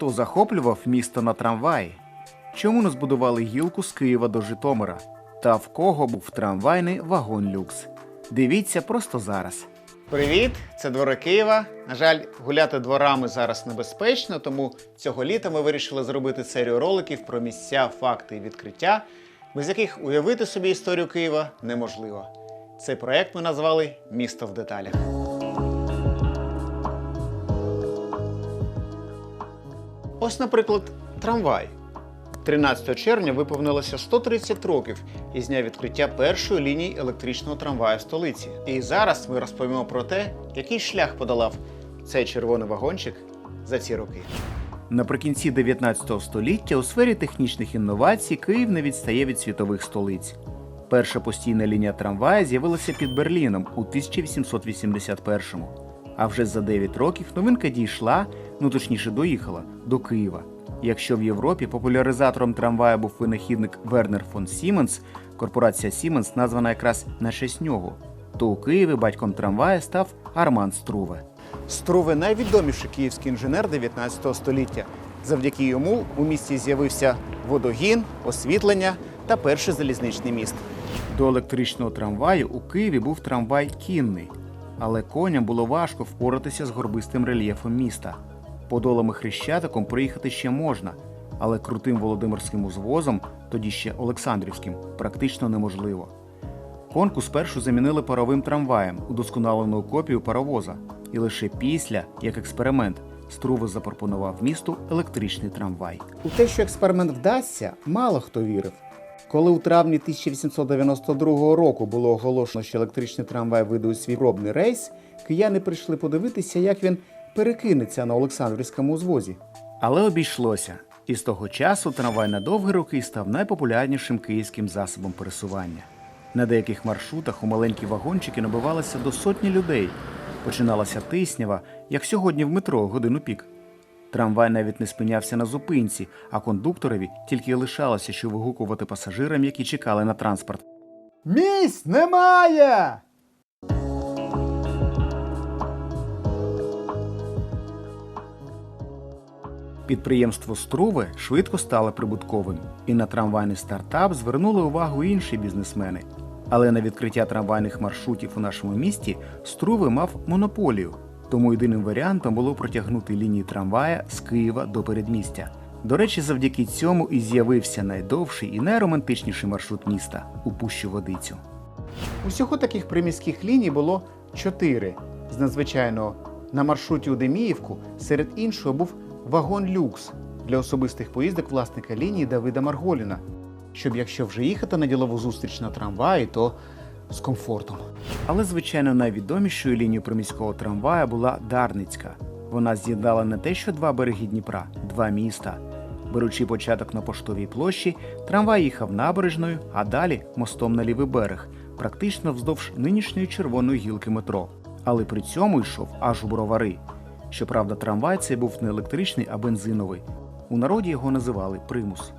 Хто захоплював місто на трамваї? Чому не збудували гілку з Києва до Житомира? Та в кого був трамвайний вагон люкс? Дивіться просто зараз. Привіт, це двори Києва. На жаль, гуляти дворами зараз небезпечно, тому цього літа ми вирішили зробити серію роликів про місця, факти і відкриття, без яких уявити собі історію Києва неможливо. Цей проект ми назвали Місто в деталях. Ось, наприклад, трамвай. 13 червня виповнилося 130 років із дня відкриття першої лінії електричного трамваю столиці. І зараз ми розповімо про те, який шлях подолав цей червоний вагончик за ці роки. Наприкінці 19 століття у сфері технічних інновацій Київ не відстає від світових столиць. Перша постійна лінія трамвая з'явилася під Берліном у 1881-му. А вже за 9 років новинка дійшла, ну точніше доїхала, до Києва. Якщо в Європі популяризатором трамвая був винахідник Вернер фон Сіменс, корпорація Сіменс названа якраз на честь нього, то у Києві батьком трамвая став Арман Струве. Струве найвідоміший київський інженер 19 століття. Завдяки йому у місті з'явився водогін, освітлення та перший залізничний міст. До електричного трамваю у Києві був трамвай кінний, але коням було важко впоратися з горбистим рельєфом міста. Подолами хрещатиком проїхати ще можна, але крутим Володимирським узвозом, тоді ще Олександрівським, практично неможливо. Конку спершу замінили паровим трамваєм, удосконаленою копію паровоза, і лише після, як експеримент, Струве запропонував місту електричний трамвай. У те, що експеримент вдасться, мало хто вірив. Коли у травні 1892 року було оголошено, що електричний трамвай вийде у свій пробний рейс, кияни прийшли подивитися, як він перекинеться на Олександрівському узвозі. Але обійшлося. І з того часу трамвай на довгі роки став найпопулярнішим київським засобом пересування. На деяких маршрутах у маленькі вагончики набивалося до сотні людей. Починалася тиснява, як сьогодні в метро годину пік. Трамвай навіть не спинявся на зупинці, а кондукторові тільки лишалося, що вигукувати пасажирам, які чекали на транспорт. Місць немає! Підприємство Струве швидко стало прибутковим, і на трамвайний стартап звернули увагу інші бізнесмени. Але на відкриття трамвайних маршрутів у нашому місті Струве мав монополію, тому єдиним варіантом було протягнути лінії трамвая з Києва до передмістя. До речі, завдяки цьому і з'явився найдовший і найромантичніший маршрут міста у Пущу Водицю. Усього таких приміських ліній було чотири. З надзвичайного на маршруті у Деміївку серед іншого був вагон люкс для особистих поїздок власника лінії Давида Марголіна, щоб якщо вже їхати на ділову зустріч на трамваї, то з комфортом. Але, звичайно, найвідомішою лінією приміського трамвая була Дарницька. Вона з'єднала не те, що два береги Дніпра, два міста. Беручи початок на поштовій площі, трамвай їхав набережною, а далі мостом на лівий берег, практично вздовж нинішньої червоної гілки метро. Але при цьому йшов аж у бровари. Щоправда, трамвай цей був не електричний, а бензиновий. У народі його називали примус.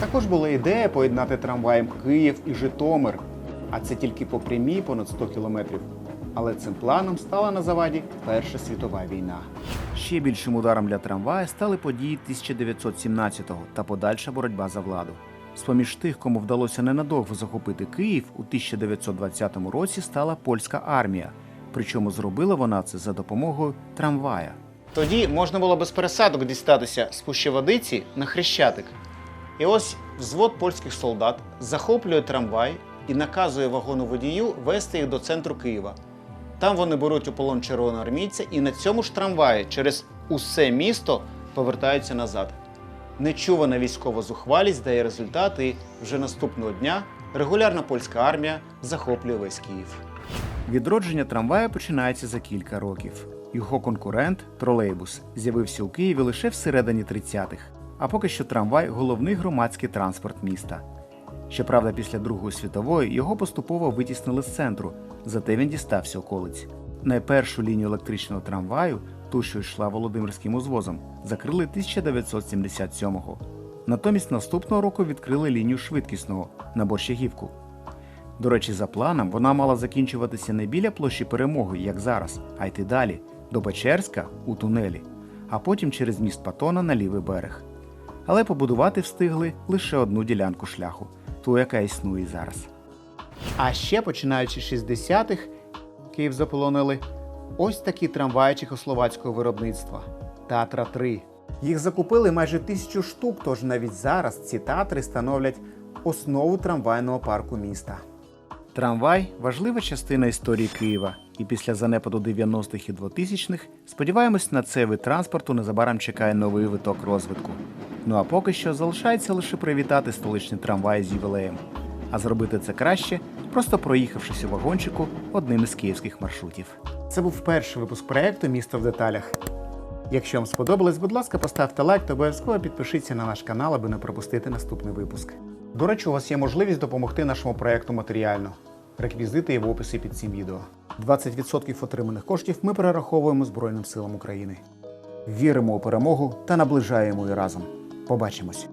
Також була ідея поєднати трамваєм Київ і Житомир, а це тільки по прямій понад 100 кілометрів. Але цим планом стала на заваді Перша світова війна. Ще більшим ударом для трамвая стали події 1917-го та подальша боротьба за владу. З-поміж тих, кому вдалося ненадовго захопити Київ, у 1920 році стала польська армія. Причому зробила вона це за допомогою трамвая. Тоді можна було без пересадок дістатися з Пущеводиці на Хрещатик. І ось взвод польських солдат захоплює трамвай і наказує вагону водію вести їх до центру Києва. Там вони беруть у полон червоноармійця і на цьому ж трамваї через усе місто повертаються назад. Нечувана військова зухвалість дає результат, і вже наступного дня регулярна польська армія захоплює весь Київ. Відродження трамвая починається за кілька років. Його конкурент тролейбус з'явився у Києві лише всередині 30-х. А поки що трамвай головний громадський транспорт міста. Щоправда, після Другої світової його поступово витіснили з центру, зате він дістався околиць. Найпершу лінію електричного трамваю, ту, що йшла Володимирським узвозом, закрили 1977-го. Натомість наступного року відкрили лінію швидкісного на Борщагівку. До речі, за планом вона мала закінчуватися не біля площі перемоги, як зараз, а йти далі, до Печерська у тунелі. а потім через міст Патона на лівий берег. Але побудувати встигли лише одну ділянку шляху, ту, яка існує зараз. А ще починаючи з 60-х, Київ заполонили ось такі трамваї чехословацького виробництва Татра 3. Їх закупили майже тисячу штук, тож навіть зараз ці татри становлять основу трамвайного парку міста. Трамвай важлива частина історії Києва, і після занепаду 90-х і 2000-х сподіваємось, на цей вид транспорту незабаром чекає новий виток розвитку. Ну а поки що залишається лише привітати столичний трамвай з ювілеєм. А зробити це краще, просто проїхавшись у вагончику одним із київських маршрутів. Це був перший випуск проєкту Місто в деталях. Якщо вам сподобалось, будь ласка, поставте лайк та обов'язково підпишіться на наш канал, аби не пропустити наступний випуск. До речі, у вас є можливість допомогти нашому проєкту матеріально. Реквізити є в описі під цим відео. 20% отриманих коштів ми перераховуємо Збройним силам України. Віримо у перемогу та наближаємо її разом. Побачимось!